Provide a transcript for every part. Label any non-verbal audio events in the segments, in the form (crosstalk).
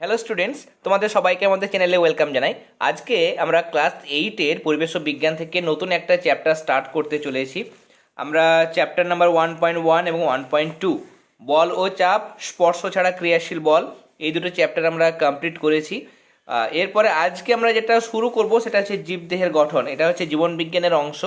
Hello students তোমাদের সবাইকে আমাদের চ্যানেলে ওয়েলকাম জানাই। আজকে আমরা ক্লাস এইটের পরিবেশ বিজ্ঞান থেকে নতুন একটা চ্যাপ্টার স্টার্ট করতে চলেছি। আমরা chapter number one point one এবং ওয়ান পয়েন্ট টু বল ও চাপ, স্পর্শ ছাড়া ক্রিয়াশীল বল, এই দুটো চ্যাপ্টার আমরা কমপ্লিট করেছি। এরপরে আজকে আমরা যেটা শুরু করব সেটা হচ্ছে জীবদেহের গঠন, এটা হচ্ছে জীবন বিজ্ঞানের অংশ।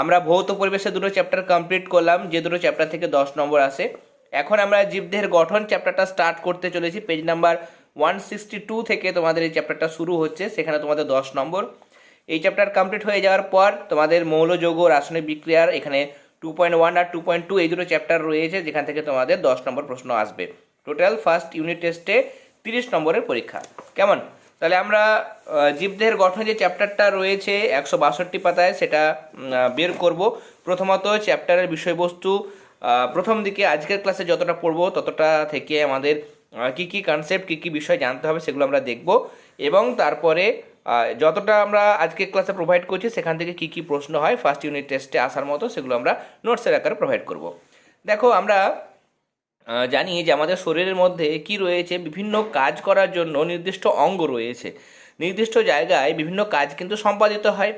আমরা ভৌত পরিবেশে দুটো চ্যাপ্টার কমপ্লিট করলাম, যে দুটো চ্যাপ্টার থেকে দশ নম্বর আসে। এখন আমরা জীবদেহের গঠন চ্যাপ্টারটা স্টার্ট করতে চলেছি page number one sixty two থেকে তোমাদের এই চ্যাপ্টারটা শুরু হচ্ছে, সেখানে তোমাদের দশ নম্বর। এই চ্যাপ্টার কমপ্লিট হয়ে যাওয়ার পর তোমাদের মৌলযোগ রাসায়নিক বিক্রিয়ার এখানে টু পয়েন্ট ওয়ান আর টু পয়েন্ট টু এই দুটো চ্যাপ্টার রয়েছে, যেখান থেকে তোমাদের দশ নম্বর প্রশ্ন আসবে। টোটাল ফার্স্ট ইউনিট টেস্টে তিরিশ নম্বরের পরীক্ষা। কেমন? তাহলে আমরা জীবদেহের গঠন যে চ্যাপ্টারটা রয়েছে, একশো বাষট্টি পাতায় সেটা বের করব। প্রথমত চ্যাপ্টারের বিষয়বস্তু প্রথম দিকে আজকের ক্লাসে যতটা পড়ব ততটা থেকে আমাদের কি কী কনসেপ্ট কী কী বিষয় জানতে হবে সেগুলো আমরা দেখব। এবং তারপরে যতটা আমরা আজকে ক্লাসে প্রোভাইড করছি, সেখান থেকে কী কী প্রশ্ন হয় ফার্স্ট ইউনিট টেস্টে আসার মতো সেগুলো আমরা নোটসের আকারে প্রোভাইড করব। দেখো, আমরা জানি যে আমাদের শরীরের মধ্যে কি রয়েছে, বিভিন্ন কাজ করার জন্য নির্দিষ্ট অঙ্গ রয়েছে। নির্দিষ্ট জায়গায় বিভিন্ন কাজ কিন্তু সম্পাদিত হয়।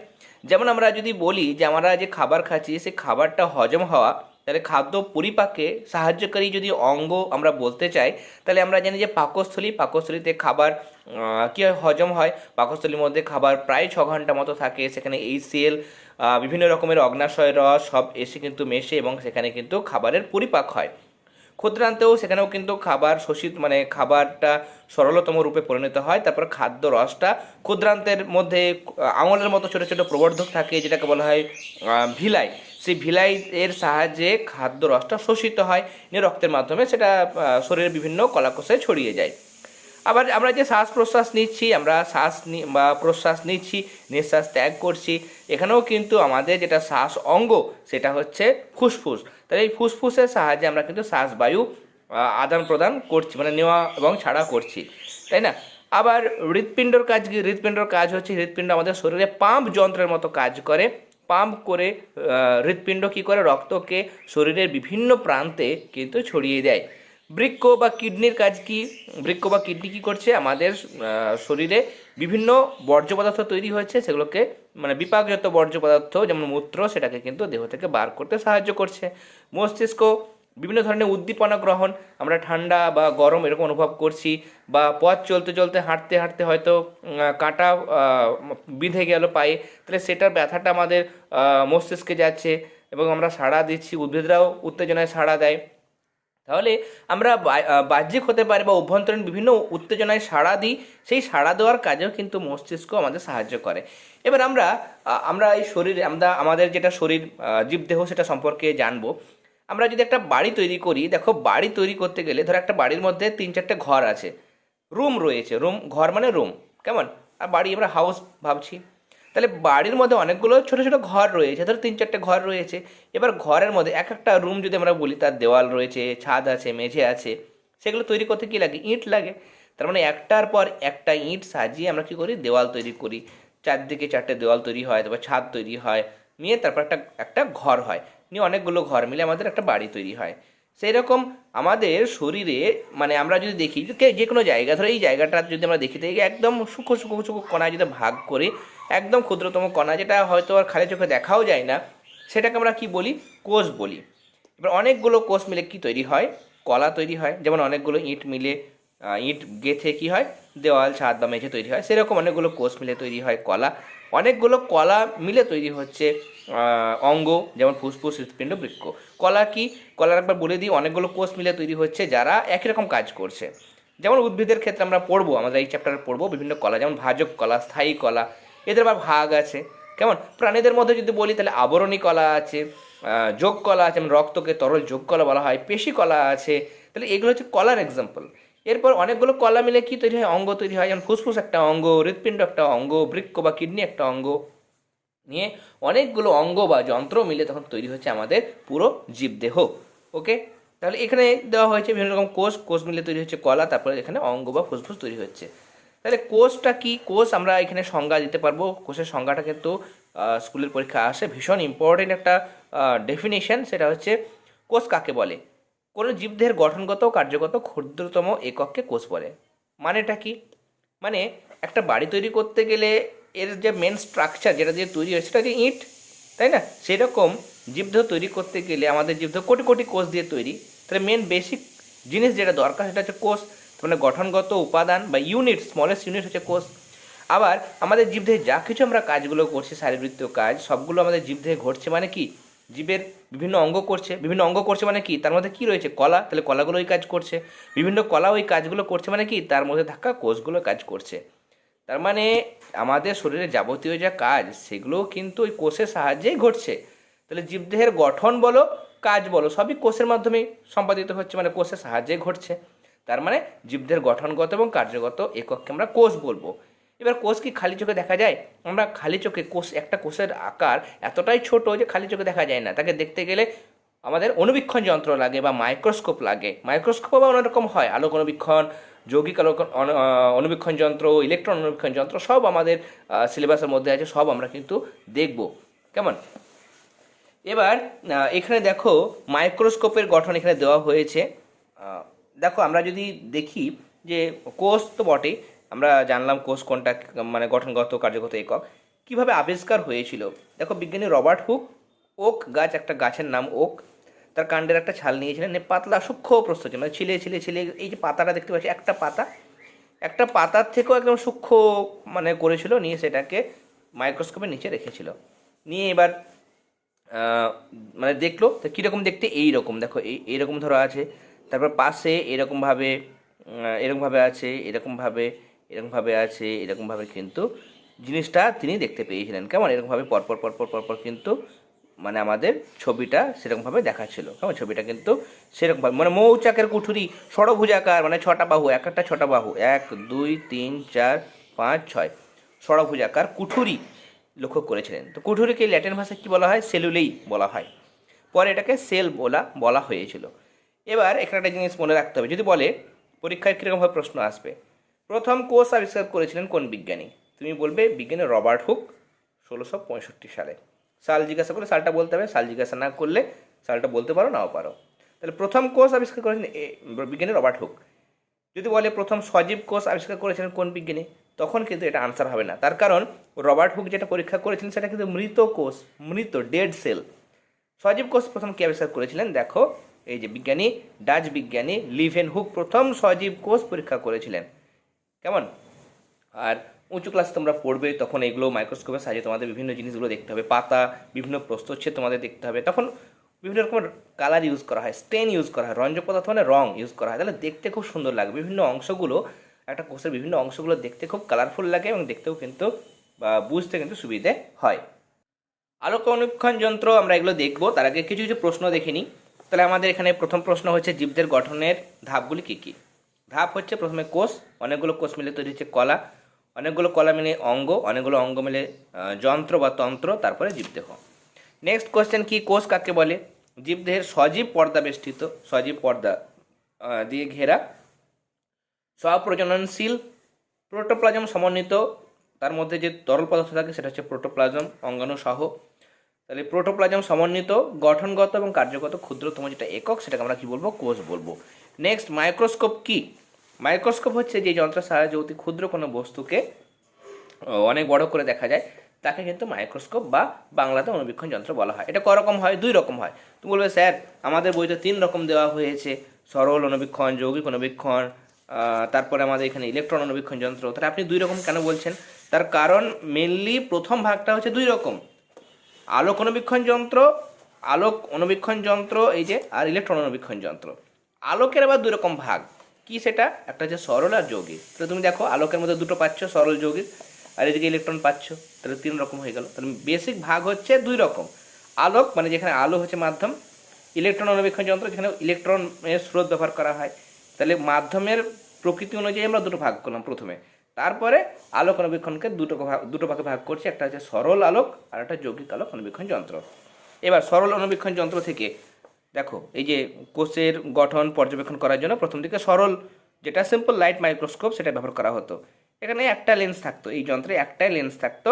যেমন আমরা যদি বলি যে আমরা যে খাবার খাচ্ছি সেই খাবারটা হজম হওয়া তাহলে খাদ্য পরিপাকে সাহায্যকারী যদি অঙ্গ আমরা বলতে চাই তাহলে আমরা জানি যে পাকস্থলী পাকস্থলীতে খাবার কী হয় হজম হয়। পাকস্থলীর মধ্যে খাবার প্রায় ছ ঘণ্টা মতো থাকে। সেখানে এই সেল বিভিন্ন রকমের অগ্নাশয় রস সব এসে কিন্তু মেশে এবং সেখানে কিন্তু খাবারের পরিপাক হয়। ক্ষুদ্রান্তেও সেখানেও কিন্তু খাবার শোষিত মানে খাবারটা সরলতম রূপে পরিণত হয়। তারপর খাদ্য রসটা ক্ষুদ্রান্তের মধ্যে আহ, আঙুলের মতো ছোটো ছোটো প্রবর্ধক থাকে যেটাকে বলা হয় ভিলাই। সেই ভিলাই এর সাহায্যে খাদ্য রসটা শোষিত হয়, নিয়ে রক্তের মাধ্যমে সেটা শরীরের বিভিন্ন কলাকোষে ছড়িয়ে যায়। আবার আমরা যে শ্বাস প্রশ্বাস নিচ্ছি, আমরা শ্বাস বা প্রশ্বাস নিচ্ছি, নিঃশ্বাস ত্যাগ করছি, এখানেও কিন্তু আমাদের যেটা শ্বাস অঙ্গ, সেটা হচ্ছে ফুসফুস। তাহলে এই ফুসফুসের সাহায্যে আমরা কিন্তু শ্বাস বায়ু আদান প্রদান করছি মানে নেওয়া এবং ছাড়া করছি, তাই না? আবার হৃৎপিণ্ডর কাজ কি? হৃৎপিণ্ডর কাজ হচ্ছে, হৃৎপিণ্ড আমাদের শরীরে পাম্প যন্ত্রের মতো কাজ করে পাম্প করে হৃৎপিণ্ড কী করে? রক্তকে শরীরের বিভিন্ন প্রান্তে কিন্তু ছড়িয়ে দেয়। বৃক্ষ বা কিডনির কাজ কি? বৃক্ষ বা কিডনি কী করছে? আমাদের শরীরে বিভিন্ন বর্জ্য পদার্থ তৈরি হয়েছে, সেগুলোকে মানে বিপাকজাত বর্জ্য পদার্থ, যেমন মূত্র, সেটাকে কিন্তু দেহ থেকে বার করতে সাহায্য করছে। মস্তিষ্ক বিভিন্ন ধরনের উদ্দীপনা গ্রহণ, আমরা ঠান্ডা বা গরম এরকম অনুভব করছি বা পথ চলতে চলতে হাঁটতে হাঁটতে হয়তো কাঁটা বিঁধে গেল পায়ে, তাহলে সেটার ব্যথাটা আমাদের মস্তিষ্কে যাচ্ছে এবং আমরা সাড়া দিচ্ছি, উদ্ভিদরাও উত্তেজনায় সাড়া দেয়। তাহলে আমরা বাহ্যিক হতে পারে বা অভ্যন্তরীণ বিভিন্ন উত্তেজনায় সাড়া দিই, সেই সাড়া দেওয়ার কাজেও কিন্তু মস্তিষ্ক আমাদের সাহায্য করে। এবার আমরা আমরা এই শরীরে, আমরা, আমাদের যেটা শরীর জীবদেহ, সেটা সম্পর্কে জানব। আমরা যদি একটা বাড়ি তৈরি করি, দেখো বাড়ি তৈরি করতে গেলে ধরো একটা বাড়ির মধ্যে তিন চারটে ঘর আছে। রুম রয়েছে, রুম, ঘর মানে রুম, কেমন? আর বাড়ি আমরা হাউস ভাবছি। তাহলে বাড়ির মধ্যে অনেকগুলো ছোটো ছোটো ঘর রয়েছে, ধরো তিন চারটে ঘর রয়েছে। এবার ঘরের মধ্যে এক একটা রুম যদি আমরা বলি, তার দেওয়াল রয়েছে, ছাদ আছে, মেঝে আছে, সেগুলো তৈরি করতে কী লাগে? ইঁট লাগে। তার মানে একটার পর একটা ইঁট সাজিয়ে আমরা কী করি? দেওয়াল তৈরি করি। চারদিকে চারটে দেওয়াল তৈরি হয়, তারপর ছাদ তৈরি হয়, নিয়ে তারপর একটা একটা ঘর হয়। নিয়ে অনেকগুলো ঘর মিলে আমাদের একটা বাড়ি তৈরি হয়। সেই রকম আমাদের শরীরে মানে আমরা যদি দেখি, যে কোনো জায়গা, ধরো এই জায়গাটা যদি আমরা দেখি দেখি একদম সূক্ষ্ম সূক্ষ্ম সূক্ষ্ম কণা যদি ভাগ করি, একদম ক্ষুদ্রতম কণা, যেটা হয়তো আর খালি চোখে দেখাও যায় না, সেটাকে আমরা কি বলি? কোষ বলি। এবার অনেকগুলো কোষ মিলে কি তৈরি হয়? কলা তৈরি হয়, যেমন অনেকগুলো ইঁট মিলে ইঁট গেথে কি হয়? দেওয়াল, ছাদ বা মেঝে তৈরি হয়। সেরকম অনেকগুলো কোষ মিলে তৈরি হয় কলা। অনেকগুলো কলা মিলে তৈরি হচ্ছে অঙ্গ, যেমন ফুসফুস, হৃৎপিণ্ড বৃক্ষ কলা কি? কলার একবার বলে দিই, অনেকগুলো কোষ মিলে তৈরি হচ্ছে, যারা একই রকম কাজ করছে। যেমন উদ্ভিদের ক্ষেত্রে আমরা পড়ব, আমাদের এই চ্যাপ্টারে পড়ব বিভিন্ন কলা, যেমন ভাজক কলা, স্থায়ী কলা, এদের আবার ভাগ আছে। কেমন? প্রাণীদের মধ্যে যদি বলি, তাহলে আবরণী কলা আছে যোগ কলা আছে, যেমন রক্তকে তরল যোগ কলা বলা হয়, পেশি কলা আছে। তাহলে এগুলো হচ্ছে কলার এক্সাম্পল এরপর অনেকগুলো কলা মিলে কি তৈরি হয়? অঙ্গ তৈরি হয়। যেমন ফুসফুস একটা অঙ্গ, হৃৎপিণ্ড একটা অঙ্গ বৃক্ষ বা কিডনি একটা অঙ্গ নিয়ে অনেকগুলো অঙ্গ বা যন্ত্র মিলে তখন তৈরি হচ্ছে আমাদের পুরো জীবদেহ। ওকে? তাহলে এখানে দেওয়া হয়েছে বিভিন্ন রকম কোষ। কোষ মিলে তৈরি হচ্ছে কলা, তারপরে এখানে অঙ্গ বা ফুসফুস তৈরি হচ্ছে। তাহলে কোষটা কি? কোষ আমরা এখানে সংজ্ঞা দিতে পারব। কোষের সংজ্ঞাটা কিন্তু স্কুলের পরীক্ষা আসে। ভীষণ ইম্পর্টেন্ট একটা ডেফিনেশন সেটা হচ্ছে কোষ কাকে বলে? কোনো জীবদেহের গঠনগত ও কার্যগত ক্ষুদ্রতম একককে কোষ বলে। মানেটা কি? মানে একটা বাড়ি তৈরি করতে গেলে এর যে মেন স্ট্রাকচার যেটা দিয়ে তৈরি হয় সেটা দিয়ে ইট, তাই না? সেরকম জীবদেহ তৈরি করতে গেলে আমাদের জীবদেহ কোটি কোটি কোষ দিয়ে তৈরি। তাহলে মেন বেসিক জিনিস যেটা দরকার সেটা হচ্ছে কোষ মানে গঠনগত উপাদান বা ইউনিট স্মলেস্ট ইউনিট হচ্ছে কোষ। আবার আমাদের জীবদেহে যা কিছু আমরা কাজগুলো করছি, শারীরবৃত্তীয় কাজ, সবগুলো আমাদের জীবদেহে ঘটছে মানে কি? জীবের বিভিন্ন অঙ্গ করছে। বিভিন্ন অঙ্গ করছে মানে কি? তার মধ্যে কি রয়েছে? কলা। তাহলে কলাগুলো ওই কাজ করছে। বিভিন্ন কলা ওই কাজগুলো করছে মানে কি? তার মধ্যে থাকা কোষগুলো কাজ করছে। তার মানে আমাদের শরীরে যাবতীয় যা কাজ সেগুলো কিন্তু ওই কোষের সাহায্যেই ঘটছে। তাহলে জীবদেহের গঠন বলো, কাজ বলো, সবই কোষের মাধ্যমেই সম্পাদিত হচ্ছে মানে কোষের সাহায্যে ঘটছে। তার মানে জীবদের গঠনগত এবং কার্যগত একককে আমরা কোষ বলব। এবার কোষ কি খালি চোখে দেখা যায়? আমরা খালি চোখে কোষ, একটা কোষের আকার এতটাই ছোট যে খালি চোখে দেখা যায় না। তাকে দেখতে গেলে আমাদের অনুবীক্ষণ যন্ত্র লাগে বা মাইক্রোস্কোপ লাগে। মাইক্রোস্কোপ আবার অনেক রকম হয়। আলোক অনুবীক্ষণ, যৌগিক আলোক অন- অনুবীক্ষণ যন্ত্র, ইলেকট্রন অনুবীক্ষণ যন্ত্র সব আমাদের সিলেবাসের মধ্যে আছে, সব আমরা কিন্তু দেখব। কেমন? এবার এখানে দেখো মাইক্রোস্কোপের গঠন এখানে দেওয়া হয়েছে। দেখো আমরা যদি দেখি যে কোষ তো বটেই আমরা জানলাম কোষ কোনটা মানে গঠনগত কার্যগত একক। কীভাবে আবিষ্কার হয়েছিল? দেখো, বিজ্ঞানী রবার্ট হুক, ওক গাছ একটা গাছের নাম ওক, তার কাণ্ডের একটা ছাল নিয়েছিলেন, নিয়ে পাতলা সূক্ষ্ম প্রস্তুত মানে ছিলে ছিলে ছিলে, এই যে পাতাটা দেখতে পাচ্ছি, একটা পাতা, একটা পাতার থেকেও একদম সূক্ষ্ম মানে করেছিল, নিয়ে সেটাকে মাইক্রোস্কোপের নিচে রেখেছিল। নিয়ে এবার মানে দেখল, তো কীরকম দেখতে এই রকম দেখো, এই, এইরকম ধরো আছে, তারপর পাশে এরকমভাবে এরকমভাবে আছে, এরকমভাবে এরকমভাবে আছে, এরকমভাবে কিন্তু জিনিসটা তিনি দেখতে পেয়েছিলেন। কেমন? এরকমভাবে পরপর পরপর পরপর কিন্তু মানে আমাদের ছবিটা সেরকমভাবে দেখাচ্ছিল। কেমন? ছবিটা কিন্তু সেরকমভাবে মানে মৌচাকের কুঠুরি, ষড়ভুজাকার মানে ছটা বাহু, এক একটা ছটা বাহু, এক, দুই, তিন, চার, পাঁচ, ছয় ষড়ভুজাকার কুঠুরি লক্ষ্য করেছিলেন। তো কুঠুরিকে ল্যাটিন ভাষায় কী বলা হয়? সেলুলেই বলা হয়। পরে এটাকে সেল বলা বলা হয়েছিল। এবার এখানে একটা জিনিস মনে রাখতে হবে। যদি বলে পরীক্ষায় কীরকমভাবে প্রশ্ন আসবে? প্রথম কোষ আবিষ্কার করেছিলেন কোন বিজ্ঞানী? তুমি বলবে বিজ্ঞানী রবার্ট হুক, ষোলোশো পঁয়ষট্টি সালে। সাল জিজ্ঞাসা করে সালটা বলতে হবে সাল জিজ্ঞাসা না করলে সালটা বলতে পারো, নাও পারো। তাহলে প্রথম কোষ আবিষ্কার করেছেন বিজ্ঞানী রবার্ট হুক। যদি বলে প্রথম সজীব কোষ আবিষ্কার করেছিলেন কোন বিজ্ঞানী, তখন কিন্তু এটা আনসার হবে না। তার কারণ রবার্ট হুক যেটা পরীক্ষা করেছিলেন, সেটা কিন্তু মৃত কোষ, মৃত ডেড সেল সজীব কোষ প্রথম কে আবিষ্কার করেছিলেন? দেখো, এই যে বিজ্ঞানী, ডাচ বিজ্ঞানী লিভেন হুক প্রথম সজীব কোষ পরীক্ষা করেছিলেন। কেমন? আর উঁচু ক্লাসে তোমরা পড়বে, তখন এগুলো মাইক্রোস্কোপের সাহায্যে তোমাদের বিভিন্ন জিনিসগুলো দেখতে হবে। পাতা, বিভিন্ন প্রস্তচ্ছেদ তোমাদের দেখতে হবে। তখন বিভিন্ন রকমের কালার ইউজ করা হয় স্টেন ইউজ করা হয় রঞ্জক পদার্থ মানে রং ইউজ করা হয়। তাহলে দেখতে খুব সুন্দর লাগে। বিভিন্ন অংশগুলো, একটা কোষের বিভিন্ন অংশগুলো দেখতে খুব কালারফুল লাগে এবং দেখতেও কিন্তু বা বুঝতে কিন্তু সুবিধে হয়। আলোক অনুক্ষণ যন্ত্র আমরা এগুলো দেখব। তার আগে কিছু কিছু প্রশ্ন দেখে নিই। তাহলে আমাদের এখানে প্রথম প্রশ্ন হচ্ছে জীবদের গঠনের ধাপগুলি কী কী? ধাপ হচ্ছে প্রথমে কোষ, অনেকগুলো কোষ মিলে তৈরি হচ্ছে কলা, অনেকগুলো কলা মিলে অঙ্গ, অনেকগুলো অঙ্গ মিলে যন্ত্র বা তন্ত্র, তারপরে জীবদেহ। নেক্সট কোয়েশ্চেন কি কোষ কাকে বলে? জীবদেহের সজীব পর্দা বেষ্টিত, সজীব পর্দা দিয়ে ঘেরা। স্বপ্রজননশীল, প্রোটোপ্লাজম সমন্বিত, তার মধ্যে যে তরল পদার্থ থাকে সেটা হচ্ছে প্রোটোপ্লাজম, অঙ্গাণু সহ। তাহলে প্রোটোপ্লাজম সমন্বিত, গঠনগত এবং কার্যগত ক্ষুদ্রতম যেটা একক, সেটাকে আমরা কি বলব? কোষ বলব। নেক্সট মাইক্রোস্কোপ কি মাইক্রোস্কোপ হচ্ছে যে যন্ত্রের সাহায্যে অতি ক্ষুদ্র কোনো বস্তুকে অনেক বড় করে দেখা যায়, তাকে কিন্তু মাইক্রোস্কোপ বা বাংলাতে অনুবীক্ষণ যন্ত্র বলা হয়। এটা করকম হয়, দুই রকম হয়। তুমি বলবে, স্যার, আমাদের বইতে তিন রকম দেওয়া হয়েছে। সরল অনুবীক্ষণ, যৌগিক অনুবীক্ষণ তারপরে আমাদের এখানে ইলেকট্রন অনুবীক্ষণ যন্ত্র। তাহলে আপনি দুই রকম কেন বলছেন? তার কারণ মেনলি প্রথম ভাগটা হচ্ছে দুই রকম। আলোক অনুবীক্ষণ যন্ত্র, আলোক অনুবীক্ষণ যন্ত্র, এই যে, আর ইলেকট্রন অনুবীক্ষণ যন্ত্র। আলোকের আবার দুই রকম ভাগ। কি সেটা? একটা হচ্ছে সরল আর যৌগিক। তো তুমি দেখো, আলোকের মধ্যে দুটো পাচ্ছ, সরল, যৌগিক। আর এদিকে ইলেকট্রন পাচ্ছ, তাহলে তিন রকম হয়ে গেল। তাহলে বেসিক ভাগ হচ্ছে দুই রকম। আলোক মানে যেখানে আলো হচ্ছে মাধ্যম ইলেকট্রন অনুবীক্ষণ যন্ত্র, যেখানে ইলেকট্রনের স্রোত ব্যবহার করা হয়। তাহলে মাধ্যমের প্রকৃতি অনুযায়ী আমরা দুটো ভাগ করলাম প্রথমে। তারপরে আলোক অনুবীক্ষণকে দুটো ভাগ, দুটো ভাগে ভাগ করছি। একটা হচ্ছে সরল আলোক আর একটা যৌগিক আলোক অনুবীক্ষণ যন্ত্র। এবার সরল অনুবীক্ষণ যন্ত্র থেকে দেখো, এই যে কোষের গঠন পর্যবেক্ষণ করার জন্য প্রথম দিকে সরল যেটা সিম্পল লাইট মাইক্রোস্কোপ সেটা ব্যবহার করা হতো। এখানে একটা লেন্স থাকতো, এই যন্ত্রে একটাই লেন্স থাকতো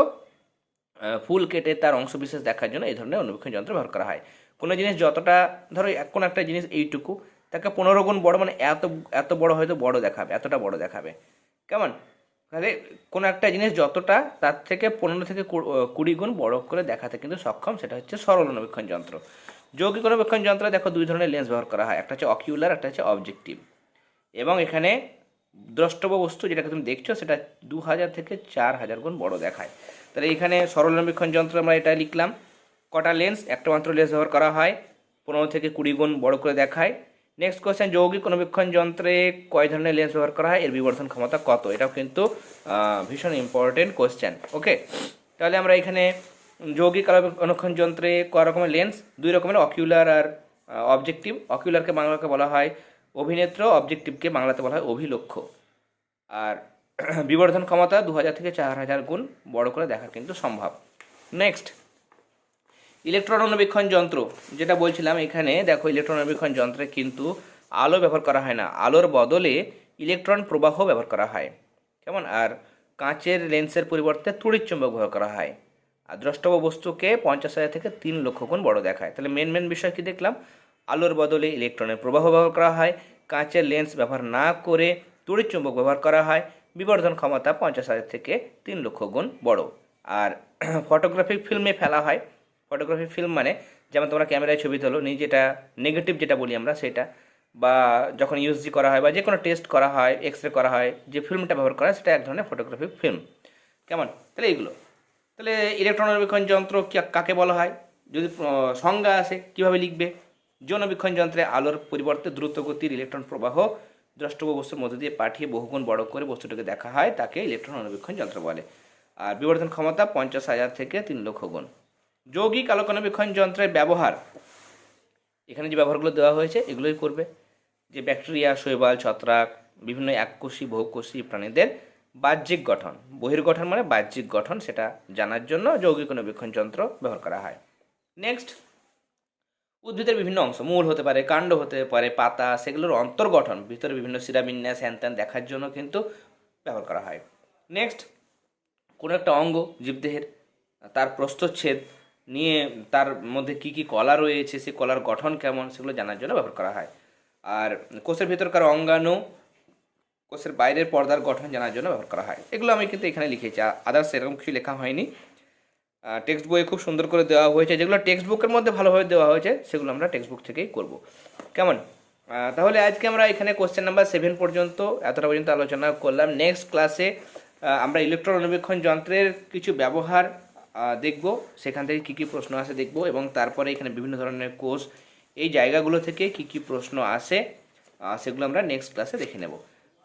ফুল কেটে তার অংশবিশেষ দেখার জন্য এই ধরনের অনুবীক্ষণ যন্ত্র ব্যবহার করা হয়। কোনো জিনিস যতটা, ধরো কোনো একটা জিনিস এইটুকু, তাকে পনেরো গুণ বড় মানে এত এত বড় হয়তো বড় দেখাবে, এতটা বড় দেখাবে। কেমন? তাহলে কোনো একটা জিনিস যতটা, তার থেকে পনেরো থেকে কুড়ি গুণ বড় করে দেখাতে কিন্তু সক্ষম, সেটা হচ্ছে সরল অনুবীক্ষণ যন্ত্র। যৌগিক অনুবীক্ষণ যন্ত্রে দেখো দুই ধরনের লেন্স ব্যবহার করা হয়। একটা হচ্ছে অকিউলার একটা হচ্ছে অবজেক্টিভ এবং এখানে দ্রষ্টব্য বস্তু যেটাকে তুমি দেখছ, সেটা দু হাজার থেকে চার হাজার গুণ বড় দেখায়। তাহলে এখানে সরল অনুবীক্ষণ যন্ত্র আমরা এটা লিখলাম। কটা লেন্স একটা মাত্র লেন্স ব্যবহার করা হয়। পনেরো থেকে কুড়ি গুণ বড় করে দেখায়। নেক্সট কোয়েশ্চেন যৌগিক অনুবীক্ষণ যন্ত্রে কয় ধরনের লেন্স ব্যবহার করা হয়? এর বিবর্ধন ক্ষমতা কত? এটাও কিন্তু ভীষণ ইম্পর্টেন্ট কোয়েশ্চেন ওকে তাহলে আমরা এখানে যৌগিক আলো- অনুবীক্ষণ যন্ত্রে কয় রকমের লেন্স দুই রকমের অকিউলার আর অবজেক্টিভ অকিউলারকে বাংলাকে বলা হয় অভিনেত্র অবজেক্টিভকে বাংলাতে বলা হয় অভিলক্ষ্য। আর (clears throat) বিবর্ধন ক্ষমতা দু হাজার থেকে চার হাজার গুণ বড় করে দেখা কিন্তু সম্ভব। নেক্সট ইলেকট্রন অনুবীক্ষণ যন্ত্র। যেটা বলছিলাম এখানে, দেখো ইলেকট্রন অনুবীক্ষণ যন্ত্রে কিন্তু আলো ব্যবহার করা হয় না। আলোর বদলে ইলেকট্রন প্রবাহ ব্যবহার করা হয়। কেমন? আর কাঁচের লেন্সের পরিবর্তে তড়িৎ চুম্বক ব্যবহার করা হয়। আর দ্রষ্টব্য বস্তুকে পঞ্চাশ হাজার থেকে তিন লক্ষ গুণ বড় দেখায়। তাহলে মেন মেন বিষয় কী দেখলাম? আলোর বদলে ইলেকট্রনের প্রবাহ ব্যবহার করা হয়। কাঁচের লেন্স ব্যবহার না করে তড়িৎ চুম্বক ব্যবহার করা হয়। বিবর্ধন ক্ষমতা পঞ্চাশ হাজার থেকে তিন লক্ষ গুণ বড়। আর (clears throat) ফটোগ্রাফিক ফিল্মে ফেলা হয়। ফটোগ্রাফি ফিল্ম মানে যেমন তোমরা ক্যামেরায় ছবি তোলো, নিয়ে যেটা নেগেটিভ যেটা বলি আমরা সেটা। বা যখন ইউএসজি করা হয় বা যে কোনো টেস্ট করা হয় এক্স রে করা হয়, যে ফিল্মটা ব্যবহার করা হয়, সেটা এক ধরনের ফটোগ্রাফিক ফিল্ম কেমন? তাহলে এইগুলো। তাহলে ইলেকট্রন অনুবীক্ষণ যন্ত্র কাকে বলা হয়? যদি সংজ্ঞা আসে, কীভাবে লিখবে? যৌনবীক্ষণ যন্ত্রে আলোর পরিবর্তে দ্রুত গতির ইলেকট্রন প্রবাহ দ্রষ্টব্য বস্তুর মধ্যে দিয়ে পাঠিয়ে বহুগুণ বড় করে বস্তুটাকে দেখা হয়, তাকে ইলেকট্রন অনুবীক্ষণ যন্ত্র বলে। আর বিবর্ধন ক্ষমতা পঞ্চাশ হাজার থেকে তিন লক্ষ গুণ। যৌগিক আলোকনবীক্ষণ যন্ত্রের ব্যবহার, এখানে যে ব্যবহারগুলো দেওয়া হয়েছে, এগুলোই করবে। যে ব্যাকটেরিয়া, শৈবাল, ছত্রাক, বিভিন্ন এককোষী, বহুকোষী প্রাণীদের বাহ্যিক গঠন। বহির্গঠন মানে বাহ্যিক গঠন, সেটা জানার জন্য যৌগিক অনুবীক্ষণ যন্ত্র ব্যবহার করা হয়। নেক্সট উদ্ভিদের বিভিন্ন অংশ, মূল হতে পারে, কাণ্ড হতে পারে, পাতা, সেগুলোর অন্তর্গঠন, ভিতরে বিভিন্ন শিরাবিন্যাস হ্যান দেখার জন্য কিন্তু ব্যবহার করা হয়। নেক্সট কোনো একটা অঙ্গ জীবদেহের তার প্রস্থচ্ছেদ নিয়ে তার মধ্যে কি কি কলা রয়েছে সেই কলার গঠন কেমন, সেগুলো জানার জন্য ব্যবহার করা হয়। আর কোষের ভিতরকার অঙ্গাণু কোষের বাইরের পর্দার গঠন জানার জন্য ব্যবহার করা হয়। এগুলো আমি কিন্তু এখানে লিখেছি আদার্স এরকম কিছু লেখা হয়নি। টেক্সট বইয়ে খুব সুন্দর করে দেওয়া হয়েছে, যেগুলো টেক্সট বুকের মধ্যে ভালোভাবে দেওয়া হয়েছে, সেগুলো আমরা টেক্সট বুক থেকেই করব। কেমন? তাহলে আজকে আমরা এখানে কোশ্চেন নাম্বার সেভেন পর্যন্ত এতটা পর্যন্ত আলোচনা করলাম। নেক্সট ক্লাসে আমরা ইলেকট্রন অনুবীক্ষণ যন্ত্রের কিছু ব্যবহার দেখব। সেখান থেকে কী কী প্রশ্ন আসে দেখব, এবং তারপরে এখানে বিভিন্ন ধরনের কোর্স এই জায়গাগুলো থেকে কী কী প্রশ্ন আসে সেগুলো আমরা নেক্সট ক্লাসে দেখে নেব।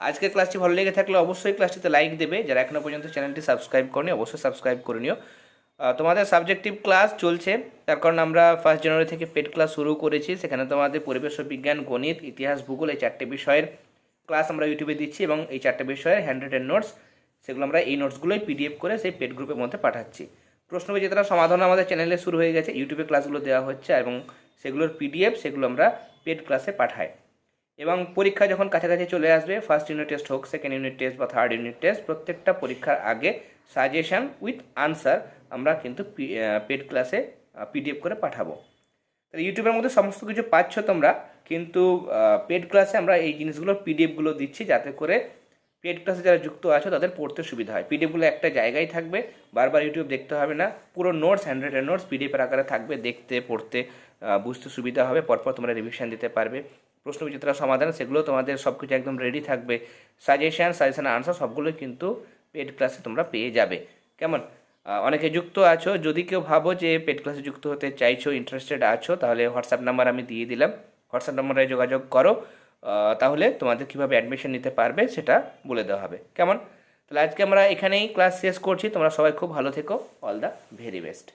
আজকের ক্লাসটি ভালো লেগে থাকলে অবশ্যই ক্লাসটিতে লাইক দেবে। যারা এখনও পর্যন্ত চ্যানেলটি সাবস্ক্রাইব করেনি, অবশ্যই সাবস্ক্রাইব করে নিও। তোমাদের সাবজেক্টিভ ক্লাস চলছে। তার কারণ আমরা ফার্স্ট জানুয়ারি থেকে পেড ক্লাস শুরু করেছি। সেখানে তোমাদের পরিবেশ বিজ্ঞান, গণিত, ইতিহাস, ভূগোল এই চারটে বিষয়ের ক্লাস আমরা ইউটিউবে দিচ্ছি এবং এই চারটে বিষয়ের হ্যান্ড রিটেন নোটস সেগুলো আমরা এই নোটসগুলোই পিডিএফ করে সেই পেড গ্রুপের মধ্যে পাঠাচ্ছি। প্রশ্ন বিজেতারা সমাধান আমাদের চ্যানেলে শুরু হয়ে গেছে। ইউটিউবে ক্লাসগুলো দেওয়া হচ্ছে এবং সেগুলোর পিডিএফ সেগুলো আমরা পেড ক্লাসে পাঠাই। এবং পরীক্ষা যখন কাছাকাছি চলে আসবে ফার্স্ট ইউনিট টেস্ট হোক সেকেন্ড ইউনিট টেস্ট বা থার্ড ইউনিট টেস্ট প্রত্যেকটা পরীক্ষার আগে সাজেশন উইথ আনসার আমরা কিন্তু পেড ক্লাসে পিডিএফ করে পাঠাবো। তাহলে ইউটিউবের মধ্যে সমস্ত কিছু পাচ্ছ তোমরা, কিন্তু পেড ক্লাসে আমরা এই জিনিসগুলো পিডিএফগুলো দিচ্ছি যাতে করে পেড ক্লাসে যারা যুক্ত আছো তাদের পড়তে সুবিধা হয়। পিডিএফগুলো একটা জায়গায় থাকবে, বারবার ইউটিউব দেখতে হবে না, পুরো নোটস হ্যান্ড্রেড নোটস পিডিএফের আকারে থাকবে, দেখতে, পড়তে। বুঝতে সুবিধা হবে, পরপর তোমরা রিভিশন দিতে পারবে। প্রশ্ন বিচিত্রা সমাধান, সেগুলো তোমাদের সব কিছু একদম রেডি থাকবে। সাজেশান সাজেশান আনসার সবগুলো কিন্তু পেড ক্লাসে তোমরা পেয়ে যাবে। কেমন? অনেকে যুক্ত আছো, যদি কেউ ভাবো যে পেড ক্লাসে যুক্ত হতে চাইছো ইন্টারেস্টেড আছো, তাহলে হোয়াটসঅ্যাপ নাম্বার আমি দিয়ে দিলাম। হোয়াটসঅ্যাপ নাম্বারে যোগাযোগ করো। তাহলে তোমাদের কীভাবে অ্যাডমিশন নিতে পারবে সেটা বলে দেওয়া হবে। কেমন? তাহলে আজকে আমরা এখানেই ক্লাস শেষ করছি। তোমরা সবাই খুব ভালো থেকো। All the very best